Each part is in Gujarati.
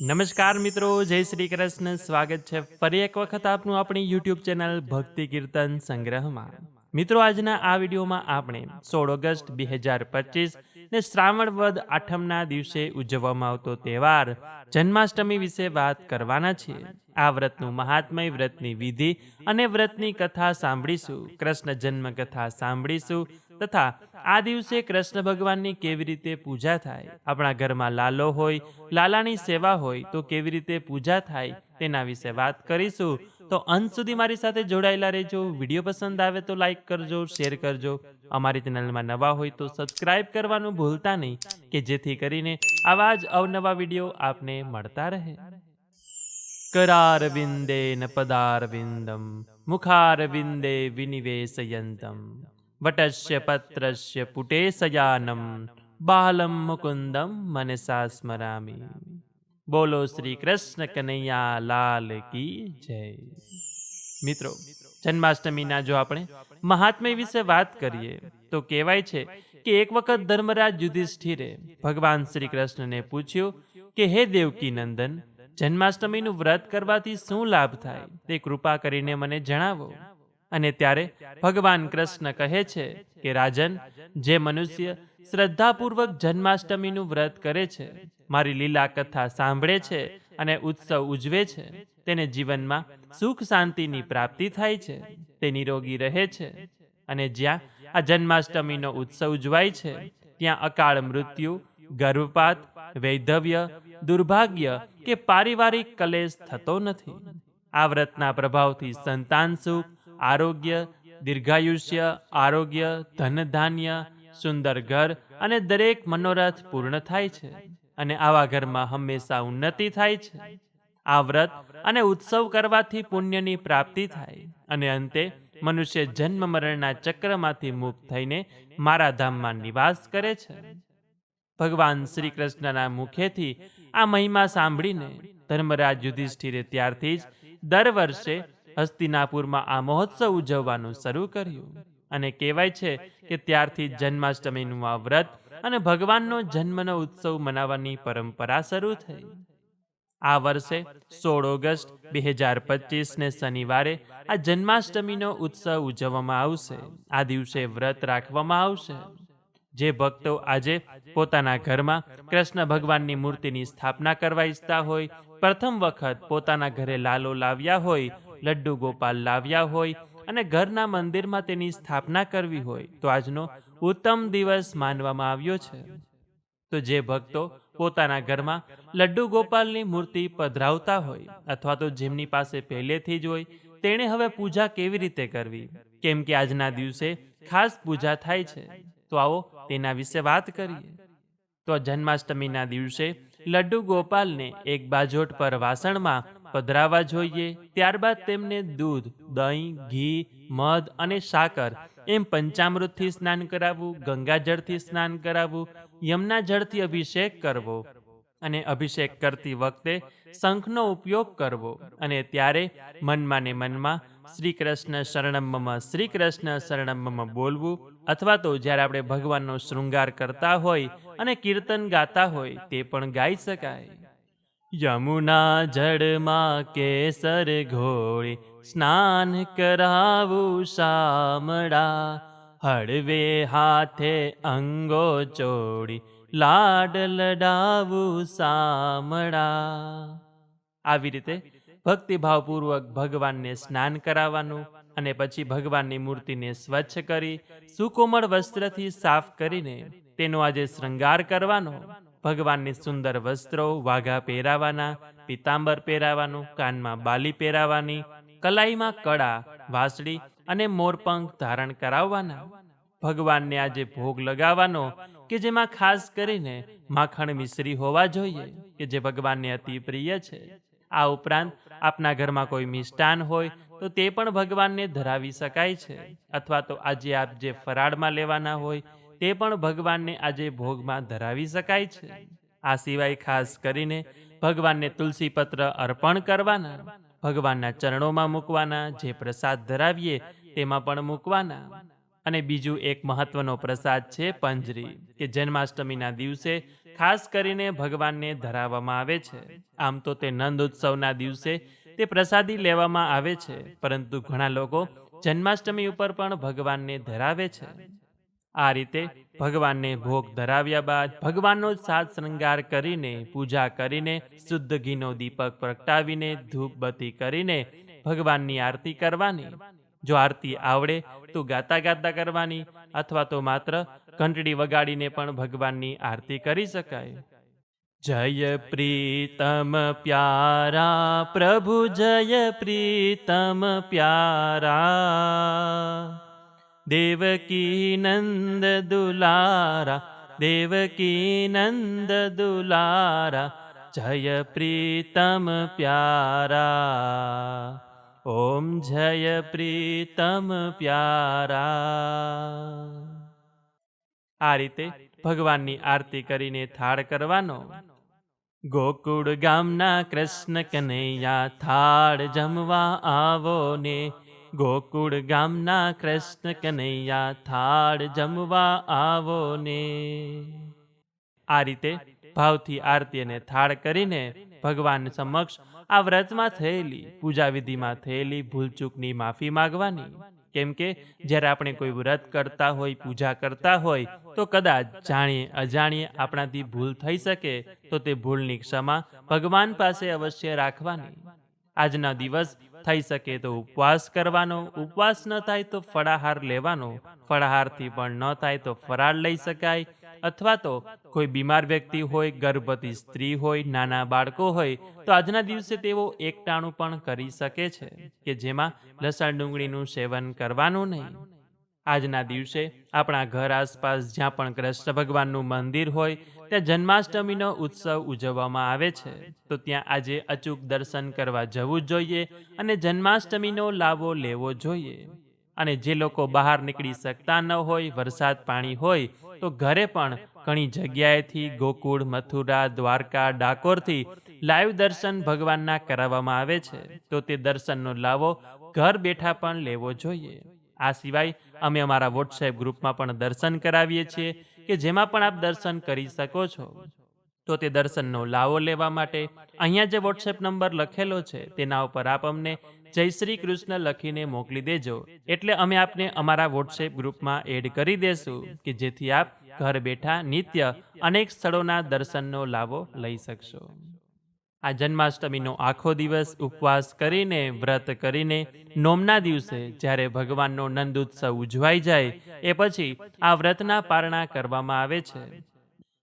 નમસ્કાર મિત્રો, જય શ્રી કૃષ્ણ. સ્વાગત છે ફરી એક વખત આપનું આપણી યુટ્યુબ ચેનલ ભક્તિ કીર્તન સંગ્રહમાં. મિત્રો, આજના આ વિડીયોમાં આપણે સોળ ઓગસ્ટ બે હજાર પચીસ ને શ્રાવણ વદ આઠમના દિવસે ઉજવવામાં આવતો તહેવાર જન્માષ્ટમી વિશે વાત કરવાના છીએ. આ વ્રતનું મહાત્મય વ્રતની વિધિ અને વ્રતની કથા સાંભળીશું. કૃષ્ણ જન્મ કથા સાંભળીશું. તથા આ દિવસે કૃષ્ણ ભગવાનની કેવી રીતે પૂજા થાય આપણા ઘરમાં લાલો હોય લાલાની સેવા હોય તો કેવી રીતે પૂજા થાય તેના વિશે વાત કરીશું તો અંત સુધી મારી સાથે જોડાયેલા રહેજો વિડીયો પસંદ આવે તો લાઈક કરજો શેર કરજો અમારી ચેનલમાં નવા હોય તો સબસ્ક્રાઇબ કરવાનું ભૂલતા નહીં કે જેથી કરીને આવા જ અવનવા વિડીયો આપને મળતા રહે करारविन्देन पदारविन्दं मुखारविन्दे विनिवेशयन्तं વટસ્ય પત્રસ્ય પુટે સજાનમ બાલમ મુકુંદમ મનસા સ્મરામી બોલો શ્રી કૃષ્ણ કનૈયા લાલ કી જય મિત્રો જન્માષ્ટમીના જો આપણે મહાત્મ્ય વિશે વાત કરીએ તો કહેવાય છે કે એક વખત ધર્મરાજ યુધિષ્ઠિરે ભગવાન શ્રી કૃષ્ણને પૂછ્યું કે હે દેવકી નંદન જન્માષ્ટમીનું વ્રત કરવાથી શું લાભ થાય? તે કૃપા કરીને મને જણાવો। અને ત્યારે ભગવાન કૃષ્ણ કહે છે કે, રાજન, જે મનુષ્ય શ્રદ્ધાપૂર્વક જન્માષ્ટમીનું વ્રત કરે છે, મારી લીલા કથા સાંભળે છે અને ઉત્સવ ઉજવે છે, તેને જીવનમાં સુખ શાંતિની પ્રાપ્તિ થાય છે, તે નિરોગી રહે છે અને જ્યાં આ જન્માષ્ટમીનો ઉત્સવ ઉજવાય છે, ત્યાં અકાળ મૃત્યુ, ગર્ભપાત, વૈધવ્ય, દુર્ભાગ્ય કે પારિવારિક કલેશ થતો નથી. આ વ્રતના પ્રભાવથી સંતાન સુખ આરોગ્ય, દીર્ઘાયુષ્ય, આરોગ્ય ધન ધાન્ય સુંદર ઘર અને દરેક મનોરથ પૂર્ણ થાય છે અને આવા ઘરમાં હંમેશા ઉન્નતિ થાય છે. આ વ્રત અને ઉત્સવ કરવાથી પુણ્યની પ્રાપ્તિ થાય અને અંતે મનુષ્ય જન્મ મરણના ચક્રમાંથી મુક્ત થઈને મારા ધામમાં નિવાસ કરે છે. ભગવાન શ્રી કૃષ્ણના મુખેથી આ મહિમા સાંભળીને ધર્મરાજ યુધિષ્ઠિરે ત્યારથી જ દર વર્ષે હસ્તિનાપુરમાં આ મહોત્સવ ઉજવવાનું શરૂ કર્યું. અને કહેવાય છે કે ત્યારથી જન્માષ્ટમીનું આ વ્રત અને ભગવાનનો જન્મનો ઉત્સવ મનાવવાની પરંપરા શરૂ થઈ. આ વર્ષે સોળ ઓગસ્ટ બે હજાર પચીસને શનિવારે આ જન્માષ્ટમીનો ઉત્સવ ઉજવવામાં આવશે. આ દિવસે વ્રત રાખવામાં આવશે. જે ભક્તો આજે પોતાના ઘરમાં કૃષ્ણ ભગવાનની મૂર્તિની સ્થાપના કરવા ઈચ્છતા હોય, પ્રથમ વખત પોતાના ઘરે લાલો લાવ્યા હોય લડ્ડુ ગોપાલ લાવ્યા હોય અને ઘરના મંદિરમાં તેની સ્થાપના કરવી હોય, તો આજનો ઉત્તમ દિવસ માનવામાં આવ્યો છે. તો જે ભક્તો પોતાના ઘરમાં લડ્ડુ ગોપાલની મૂર્તિ પધરાવતા હોય અથવા તો જેમની પાસે પહેલેથી જ હોય, તેણે હવે પૂજા કેવી રીતે કરવી? કેમ કે આજના દિવસે ખાસ પૂજા થાય છે. તો આવો તેના વિશે વાત કરીએ. તો જન્માષ્ટમીના દિવસે લડ્ડુ ગોપાલને એક બાજોટ પર વાસણમાં પધરાવા જોઈએ ત્યારબાદ તેમને દૂધ દહીં ઘી મધ અને સાકર એમ પંચામૃતથી સ્નાન કરાવવું ગંગાજળથી સ્નાન કરાવવું યમના જળથી અભિષેક કરવો અને અભિષેક કરતી વખતે શંખનો ઉપયોગ કરવો અને ત્યારે મનમાં ને મનમાં શ્રી કૃષ્ણ શરણમ શ્રી કૃષ્ણ શરણમ બોલવું અથવા તો જ્યારે આપણે ભગવાનનો શૃંગાર કરતા હોય અને કીર્તન ગાતા હોય તે પણ ગાઈ શકાય. યમુના જળમાં કેસર ઘોળી સ્નાન કરાવું શામળા. હળવે હાથે અંગો ચોડી લાડ લડાવું સામળા આવી રીતે ભક્તિભાવપૂર્વક ભગવાનને સ્નાન કરાવવાનું અને પછી ભગવાનની મૂર્તિને સ્વચ્છ કરી, સુકોમળ વસ્ત્રથી સાફ કરીને તેનો આજે શૃંગાર કરવાનો. ભગવાનને સુંદર વસ્ત્રો, વાઘા પહેરાવાના, પિતાંબર પહેરાવાનું, કાનમાં બાલી પહેરાવાની, કલાઈમાં કળા, વાસળી અને મોરપંખ ધારણ કરાવવાના. ભગવાનને આજે ભોગ લગાવવાનો કે જેમાં ખાસ કરીને માખણ મિશ્રી હોવા જોઈએ, કે જે ભગવાનને અતિ પ્રિય છે. આ ઉપરાંત આપના ઘરમાં કોઈ મિષ્ટાન હોય, તો તે પણ ભગવાનને ધરાવી શકાય છે. અથવા તો આજે આપ જે ફરાળમાં લેવાના હોય તે પણ ભગવાનને આજે ભોગમાં ધરાવી શકાય છે. આ સિવાય ખાસ કરીને ભગવાનને તુલસી પત્ર અર્પણ કરવાના, ભગવાનના ચરણોમાં મૂકવાના, જે પ્રસાદ ધરાવીએ તેમાં પણ મૂકવાના. અને બીજું એક મહત્વનો પ્રસાદ છે પંજરી, કે જન્માષ્ટમીના દિવસે ખાસ કરીને ભગવાનને ધરાવવામાં આવે છે. આમ તો તે નંદ ઉત્સવના દિવસે તે પ્રસાદી લેવામાં આવે છે, પરંતુ ઘણા લોકો જન્માષ્ટમી ઉપર પણ ભગવાનને ધરાવે છે. આ રીતે ભગવાનને ભોગ ધરાવ્યા બાદ ભગવાનનો સાત શૃંગાર કરીને, પૂજા કરીને, શુદ્ધ ઘીનો દીપક પ્રગટાવીને ધૂપબત્તી કરીને ભગવાનની આરતી કરવાની. જો આરતી આવડે, તો ગાતા ગાતા કરવાની અથવા તો માત્ર ઘંટડી વગાડીને પણ ભગવાનની આરતી કરી શકાય. જય પ્રીતમ પ્યારા, પ્રભુ જય પ્રીતમ પ્યારા. દેવકી નંદ દુલારા દેવકી નંદ દુલારા જય પ્રીતમ પ્યારા ઓમ જય પ્રીતમ પ્યારા આ રીતે ભગવાનની આરતી કરીને થાળ કરવાનો ગોકુળ ગામના કૃષ્ણ કનૈયા થાળ જમવા આવો ને ગોકુળ ગામના કૃષ્ણ કનૈયા થાળ જમવા આવો ને. આ રીતે ભાવથી આરતી અને થાળ કરીને ભગવાન સમક્ષ આ વ્રતમાં થયેલી પૂજા વિધિમાં થયેલી ભૂલચૂકની માફી માંગવાની. કેમ કે જ્યારે આપણે કોઈ વ્રત કરતા હોય, પૂજા કરતા હોય, તો કદાચ જાણીએ અજાણીએ આપણાથી ભૂલ થઈ શકે, તો તે ભૂલની ક્ષમા ભગવાન પાસે અવશ્ય રાખવાની. આજના દિવસ થઈ શકે તો ઉપવાસ કરવાનો, ઉપવાસ ન થાય તો ફળાહાર લેવાનો, ફળાહારથી પણ ન થાય તો ફરાળ લઈ શકાય. અથવા તો કોઈ બીમાર વ્યક્તિ હોય, ગર્ભવતી સ્ત્રી હોય, નાના બાળકો હોય, તો આજના દિવસે તેઓ એકટાણું પણ કરી શકે છે, કે જેમાં લસણ ડુંગળીનું સેવન કરવાનું નહીં. આજના દિવસે આપણા ઘર આસપાસ જ્યાં પણ કૃષ્ણ ભગવાનનું મંદિર હોય ત્યાં જન્માષ્ટમીનો ઉત્સવ ઉજવવામાં આવે છે. તો ત્યાં આજે અચૂક દર્શન કરવા જવું જોઈએ અને જન્માષ્ટમીનો લાવો લેવો જોઈએ. અને જે લોકો બહાર નીકળી શકતા ન હોય, વરસાદ પાણી હોય, તો ઘરે પણ ઘણી જગ્યાએથી ગોકુળ, મથુરા, દ્વારકા, ડાકોરથી લાઈવ દર્શન ભગવાનના કરાવવામાં આવે છે. તો તે દર્શનનો લાવો ઘર બેઠા પણ લેવો જોઈએ. આ સિવાય અમે અમારા વોટ્સએપ ગ્રુપમાં પણ દર્શન કરાવીએ છીએ. કે જેમાં પણ આપ દર્શન કરી શકો છો. તો તે દર્શનનો લાવો લેવા માટે અહીંયા જે વોટ્સએપ નંબર લખેલો છે, તેના ઉપર આપ અમને જય શ્રી કૃષ્ણ લખીને મોકલી દેજો. એટલે અમે આપને અમારા વોટ્સએપ ગ્રુપમાં એડ કરી દેશું કે જેથી આપ ઘર બેઠા નિત્ય અનેક સ્થળોના દર્શનનો લાવો લઈ શકશો. આ જન્માષ્ટમીનો આખો દિવસ ઉપવાસ કરીને, વ્રત કરીને, નોમના દિવસે જ્યારે ભગવાનનો નંદ ઉત્સવ ઉજવાઈ જાય, એ પછી આ વ્રતના પારણા કરવામાં આવે છે.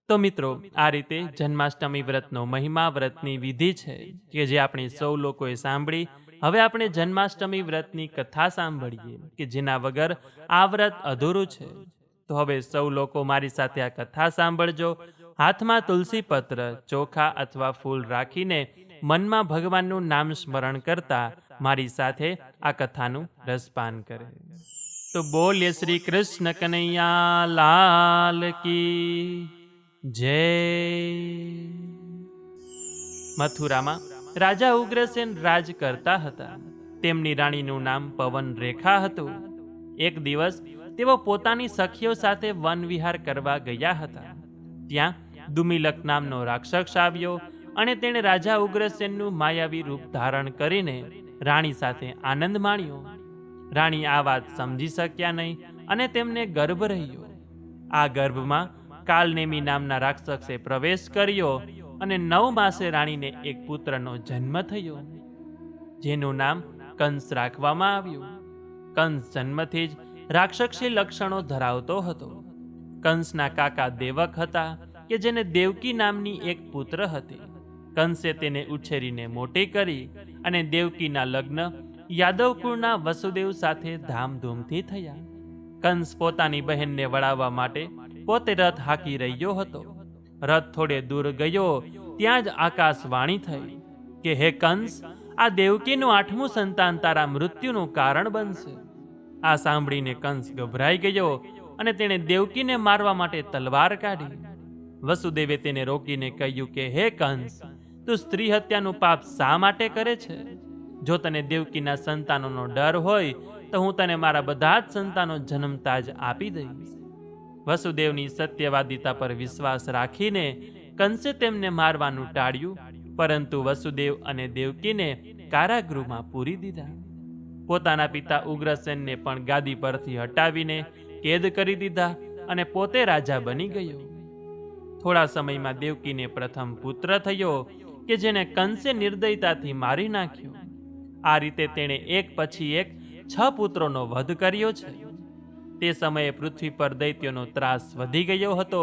તો મિત્રો, આ રીતે જન્માષ્ટમી વ્રતનો મહિમા, વ્રતની વિધિ છે કે જે આપણે સૌ લોકોએ સાંભળી. હવે આપણે જન્માષ્ટમી વ્રતની કથા સાંભળીએ કે જેના વગર આ વ્રત અધૂરું છે. તો હવે સૌ લોકો મારી સાથે આ કથા સાંભળજો. હાથમાં તુલસી પત્ર, ચોખા અથવા ફૂલ રાખીને મનમાં ભગવાનનું નામ સ્મરણ કરતા મારી સાથે આ કથાનું રસપાન કરે. તો બોલ્ય શ્રી કૃષ્ણ કનૈયા, લાલ કી જય. મથુરામાં રાજા ઉગ્રસેન રાજ કરતા હતા. તેમની રાણીનું નામ પવન રેખા હતું. એક દિવસ તેઓ પોતાની સખીઓ સાથે વન વિહાર કરવા ગયા હતા. ત્યાં દુમિલક નામનો રાક્ષસ આવ્યો અને તેણે રાજા ઉગ્રસેનનું માયાવી રૂપ ધારણ કરીને રાણી સાથે આનંદ માણ્યો. રાણી આ વાત સમજી શક્યા નહીં અને તેમને ગર્ભ રહ્યો. આ ગર્ભમાં કાલનેમી નામના રાક્ષસે પ્રવેશ કર્યો અને નવ માસે રાણીને એક પુત્રનો જન્મ થયો, જેનું નામ કંસ રાખવામાં આવ્યું. કંસ જન્મથી જ રાક્ષસી લક્ષણો ધરાવતો હતો. કંસના કાકા દેવક હતા કે જેને દેવકી નામની એક પુત્ર હતી. કંસે તેને ઉછેરીને મોટી કરી અને દેવકીના લગ્ન યાદવ કુળના વસુદેવ સાથે ધામધૂમથી થયા. કંસ પોતાની બહેનને વળાવવા માટે પોતે રથ હાકી રહ્યો હતો. રથ થોડે દૂર ગયો, ત્યાં જ આકાશવાણી થઈ કે, હે કંસ, આ દેવકીનું આઠમું સંતાન તારા મૃત્યુનું કારણ બનશે. આ સાંભળીને કંસ ગભરાઈ ગયો અને તેણે દેવકીને મારવા માટે તલવાર કાઢી. વસુદેવે તેને રોકીને કહ્યું કે, હે કંસ, તું સ્ત્રી હત્યાનું પાપ શા માટે કરે છે? જો તને દેવકીના સંતાનોનો ડર હોય, તો હું તને મારા બધા જ સંતાનો જન્મતા જ આપી દઈશ. વસુદેવની સત્યવાદિતા પર વિશ્વાસ રાખીને કંસે તેમને મારવાનું ટાળ્યું, પરંતુ વસુદેવ અને દેવકીને કારાગૃહમાં પૂરી દીધા. પોતાના પિતા ઉગ્રસેનને પણ ગાદી પરથી હટાવીને કેદ કરી દીધા અને પોતે રાજા બની ગયો. થોડા સમયમાં દેવકીને પ્રથમ પુત્ર થયો કે જેને કંસે નિર્દયતાથી મારી નાખ્યો. આ રીતે તેણે એક પછી એક છ પુત્રોનો વધ કર્યો છે. તે સમયે પૃથ્વી પર દૈત્યોનો ત્રાસ વધી ગયો હતો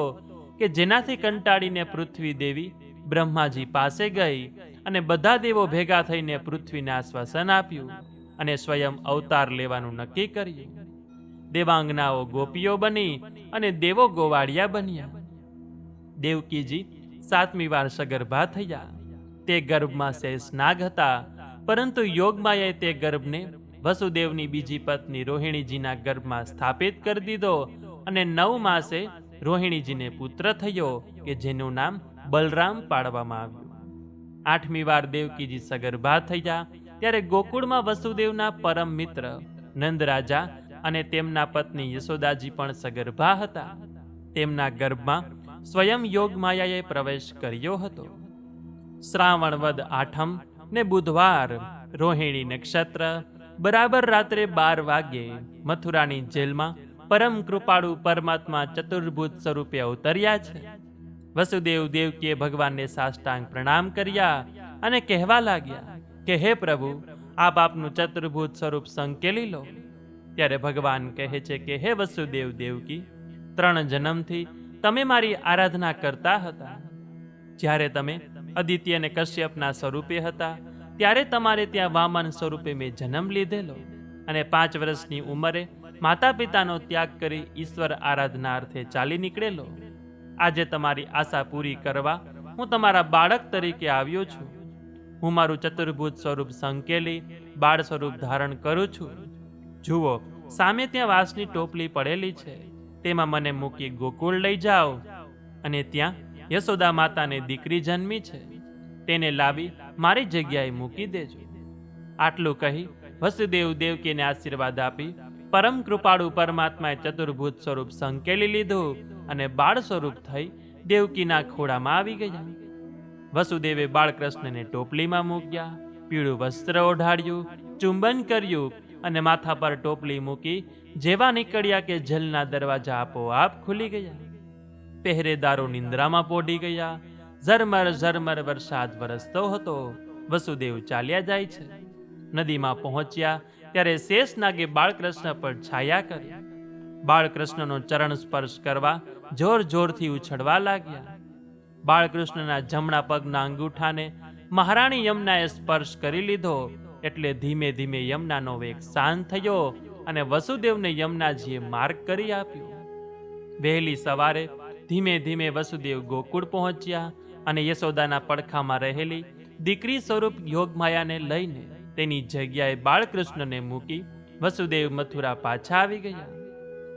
કે જેનાથી કંટાળીને પૃથ્વી દેવી બ્રહ્માજી પાસે ગઈ અને બધા દેવો ભેગા થઈને પૃથ્વીને આશ્વાસન આપ્યું અને સ્વયં અવતાર લેવાનું નક્કી કર્યું. દેવાંગનાઓ ગોપીઓ બની અને દેવો ગોવાળિયા બન્યા. દેવકીજી સાતમી વાર સગર્ભા થયા. તે ગર્ભમાં શેષ નાગ હતા, પરંતુ યોગમાયાએ તે ગર્ભને વસુદેવની બીજી પત્ની રોહિણીજીના ગર્ભમાં સ્થાપિત કરી દીધો અને નવ માસે રોહિણીજીને પુત્ર થયો, કે જેનું નામ બલરામ પાડવામાં આવ્યું. આઠમી વાર દેવકીજી સગર્ભા થયા, ત્યારે ગોકુળમાં વસુદેવના પરમ મિત્ર નંદરાજા અને તેમના પત્ની યશોદાજી પણ સગર્ભા હતા. તેમના ગર્ભમાં સ્વયં યોગમાયાએ પ્રવેશ કર્યો હતો. શ્રાવણ વદ આઠમ ને બુધવાર, રોહિણી નક્ષત્ર, બરાબર રાત્રે બાર વાગ્યે મથુરાની જેલમાં પરમ કૃપાળુ પરમાત્મા ચતુર્ભુજ સ્વરૂપે અવતર્યા છે. વસુદેવ દેવકીએ ભગવાનને સાષ્ટાંગ પ્રણામ કર્યા અને કહેવા લાગ્યા કે, હે પ્રભુ, આપ આપનું ચતુર્ભુજ સ્વરૂપ સંકેલી લો. ત્યારે ભગવાન કહે છે કે, હે વસુદેવ દેવકી, ત્રણ જન્મથી તમે મારી આરાધના કરતા હતા. જ્યારે તમે અદિત્ય અને કશ્યપના સ્વરૂપે હતા, ત્યારે તમારે ત્યાં વામન સ્વરૂપે મેં જન્મ લીધેલો અને પાંચ વર્ષની ઉંમરે માતા પિતાનો ત્યાગ કરી ઈશ્વર આરાધના અર્થે ચાલી નીકળેલો. આજે તમારી આશા પૂરી કરવા હું તમારા બાળક તરીકે આવ્યો છું. હું મારું ચતુર્ભુજ સ્વરૂપ સંકેલી, બાળ સ્વરૂપ ધારણ કરું છું. જુઓ, સામે ત્યાં વાંસની ટોપલી પડેલી છે. તેમાં મને મૂકી ગોકુળ લઈ જાઓ. અને ત્યાં યશોદા માતાને દીકરી જન્મી છે. તેને લાવી મારી જગ્યાએ મૂકી દેજો. આટલું કહી વસુદેવ દેવકીને આશીર્વાદ આપી પરમ કૃપાળુ પરમાત્માએ ચતુર્ભુજ સ્વરૂપ સંકેલી લીધું અને બાળ સ્વરૂપ થઈ દેવકીના ખોળામાં આવી ગયા. વસુદેવે બાળકૃષ્ણને ટોપલીમાં મૂક્યા, પીળું વસ્ત્ર ઓઢાડ્યું, ચુંબન કર્યું અને માથા પર ટોપલી મૂકી જેવા નીકળ્યા કે જેલના દરવાજા આપોઆપ ખુલી ગયા. પહેરેદારો નિંદ્રામાં પોઢી ગયા. ઝરમર ઝરમર વરસાદ વરસતો હતો. વસુદેવ ચાલ્યા જાય છે. નદીમાં પહોંચ્યા ત્યારે શેષનાગે બાળકૃષ્ણ પર છાયા કરી. બાળકૃષ્ણનો ચરણ સ્પર્શ કરવા જોર જોરથી ઉછળવા લાગ્યા. બાળકૃષ્ણના જમણા પગના અંગૂઠાને મહારાણી યમુનાએ સ્પર્શ કરી લીધો. એટલે ધીમે ધીમે યમુનાનો વેગ શાંત થયો અને વસુદેવને યમુનાજીએ માર્ગ કરી આપ્યો. વહેલી સવારે ધીમે ધીમે વસુદેવ ગોકુળ પહોંચ્યા અને યશોદાના પડખામાં રહેલી દીકરી સ્વરૂપ યોગમાયાને લઈને તેની જગ્યાએ બાળકૃષ્ણને મૂકી વસુદેવ મથુરા પાછા આવી ગયા.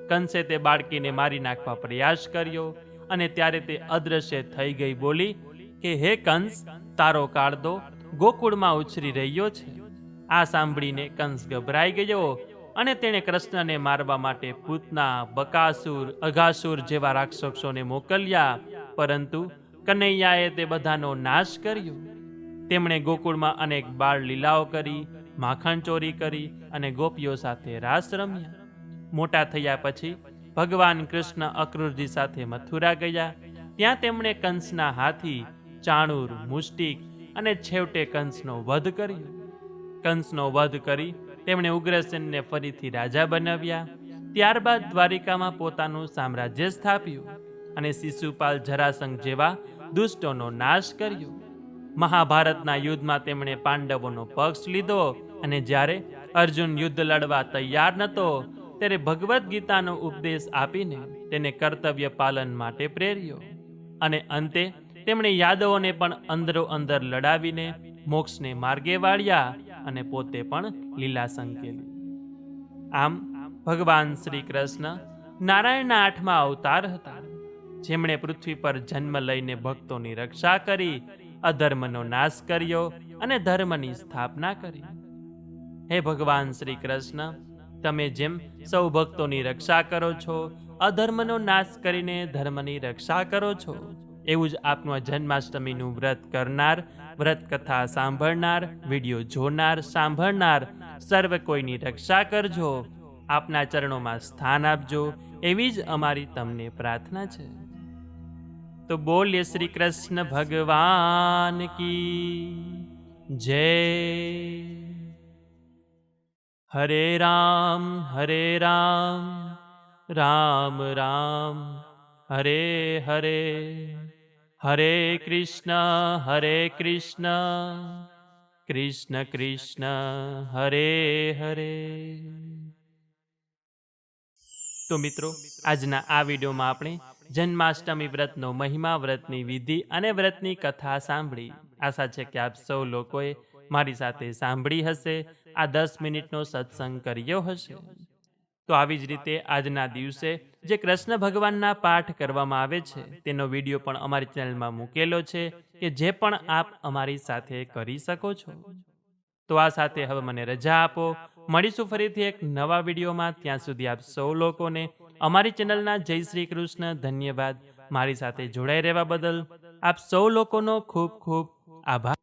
કંસે તે બાળકીને મારી નાખવા પ્રયાસ કર્યો અને ત્યારે તે અદ્રશ્ય થઈ ગઈ બોલી કે, હે કંસ, તારો કાળદો ગોકુળમાં ઉછરી રહ્યો છે. આ સાંભળીને કંસ ગભરાઈ ગયો અને તેણે કૃષ્ણને મારવા માટે પૂતના, બકાસુર, અઘાસુર જેવા રાક્ષસોને મોકલ્યા, પરંતુ કનૈયાએ તે બધાનો નાશ કર્યો. તેમણે ગોકુળમાં અનેક બાળ લીલાઓ કરી, માખણ ચોરી કરી અને ગોપીઓ સાથે રાસ રમ્યા. મોટા થયા પછી ભગવાન કૃષ્ણ અક્રૂરજી સાથે મથુરા ગયા. ત્યાં તેમણે કંસના હાથી, ચાણુર, મુષ્ટિક અને છેવટે કંસનો વધ કર્યો. કંસનો વધ કરી તેમણે ઉગ્રસેનને ફરીથી રાજા બનાવ્યા. ત્યારબાદ દ્વારિકામાં પોતાનું સામ્રાજ્ય સ્થાપ્યું અને શિશુપાલ જરાસંઘ જેવા દુષ્ટોનો નાશ કર્યો. મહાભારતના યુદ્ધમાં તેમણે પાંડવોનો પક્ષ લીધો અને જ્યારે અર્જુન યુદ્ધ લડવા તૈયાર નહોતો ત્યારે ભગવદ્ ગીતાનો ઉપદેશ આપીને તેને કર્તવ્ય પાલન માટે પ્રેર્યો. અને અંતે તેમણે યાદવોને પણ અંદરો અંદર લડાવીને મોક્ષને માર્ગે વાળ્યા. અને પોતે પણ લીલા સંકેલી. આમ ભગવાન શ્રી કૃષ્ણ નારાયણના આઠમા અવતાર હતા. જેમણે પૃથ્વી પર જન્મ લઈને ભક્તોની રક્ષા કરી, અધર્મનો નાશ કર્યો અને ધર્મની સ્થાપના કરી. હે ભગવાન શ્રી કૃષ્ણ તમે જેમ સૌ ભક્તોની રક્ષા કરો છો, અધર્મનો નાશ કરીને ધર્મની રક્ષા કરો છો, એવું જ આપનું જન્માષ્ટમીનું વ્રત કરનાર વ્રત કથા સાંભળનાર, વીડિયો જોનાર, સાંભળનાર, સર્વ કોઈની રક્ષા કરજો. આપના ચરણોમાં સ્થાન આપજો. એવી જ અમારી તમને પ્રાર્થના છે. તો બોલ્ય શ્રી કૃષ્ણ ભગવાન કી જય. હરે રામ હરે રામ રામ રામ, હરે હરે. હરે કૃષ્ણ હરે કૃષ્ણ કૃષ્ણ કૃષ્ણ હરે હરે તો મિત્રો આજના આ વિડીયોમાં આપણે જન્માષ્ટમી વ્રતનો, મહિમા વ્રતની વિધિ અને વ્રતની કથા સાંભળી. આશા છે કે આપ સૌ લોકોએ મારી સાથે સાંભળી હશે. આ દસ મિનિટનો સત્સંગ કર્યો હશે. તો આવી જ રીતે આજના દિવસે જે કૃષ્ણ ભગવાનના પાઠ કરવામાં આવે છે, તેનો વીડિયો પણ અમારી ચેનલમાં મૂકેલો છે કે જે પણ આપ અમારી સાથે કરી શકો છો. તો આ સાથે હવે મને રજા આપો. મળીશું ફરીથી એક નવા વિડીયોમાં. ત્યાં સુધી આપ સૌ લોકોને અમારી ચેનલના જય શ્રી કૃષ્ણ ધન્યવાદ. મારી સાથે જોડાઈ રહેવા બદલ આપ સૌ લોકોનો ખૂબ ખૂબ આભાર.